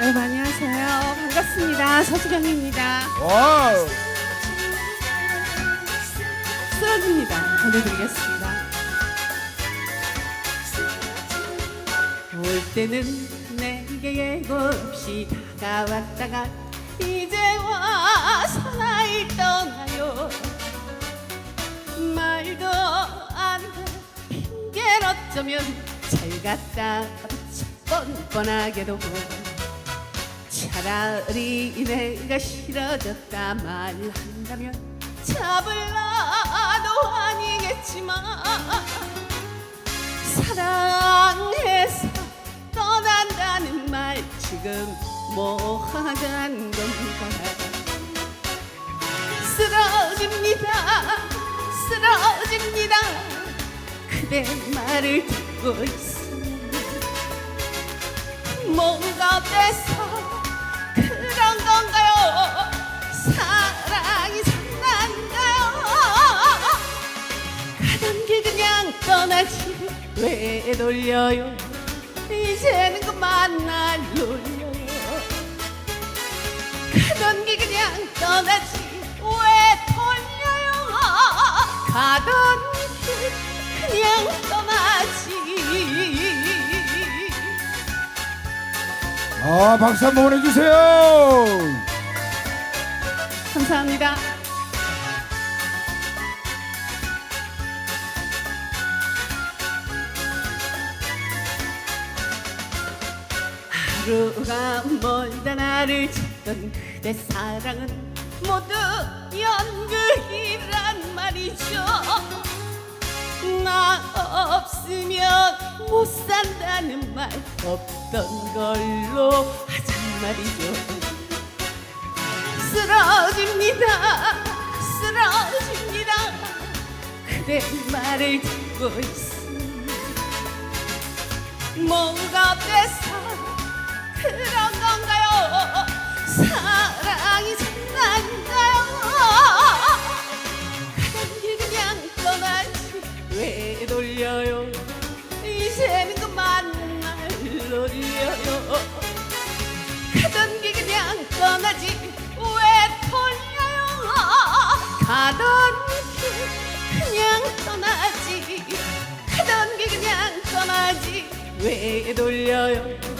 여러분 안녕하세요. 반갑습니다. 서주경입니다. 와우. 쓰러집니다. 보내드리겠습니다. 올 때는 내게 예고 없이 다가왔다가 이제 와서 날 떠나요. 말도 안돼 핑계를 어쩌면 잘 갔다 뻔뻔하게도 차라리 내가 싫어졌다 말한다면 잡을라도 아니겠지만 사랑해서 떠난다는 말 지금 뭐 하자는 건가 쓰러집니다 쓰러집니다. 그대 말을 듣고 있으면 뭔가 어 떠나지 왜 돌려요? 이제는 그만 날 놀려요. 가던 길 그냥 떠나지 왜 돌려요? 가던 길 그냥 떠나지. 아, 박수 한번 보내주세요. 감사합니다 하루가 멀다 나를 찾던 그대 사랑은 모두 연극이란 말이죠. 나 없으면 못 산다는 말 없던 걸로 하잔 말이죠. 쓰러집니다 쓰러집니다. 그대 말을 듣고 있으니 뭔가 어때서 그런 건가요? 사랑이 장난인가요? 가던 길 그냥 떠나지. 왜 돌려요? 이제는 그만 날 놀려요. 가던 길 그냥 떠나지. 왜 돌려요? 가던 길 그냥 떠나지. 가던 길 그냥 떠나지. 왜 돌려요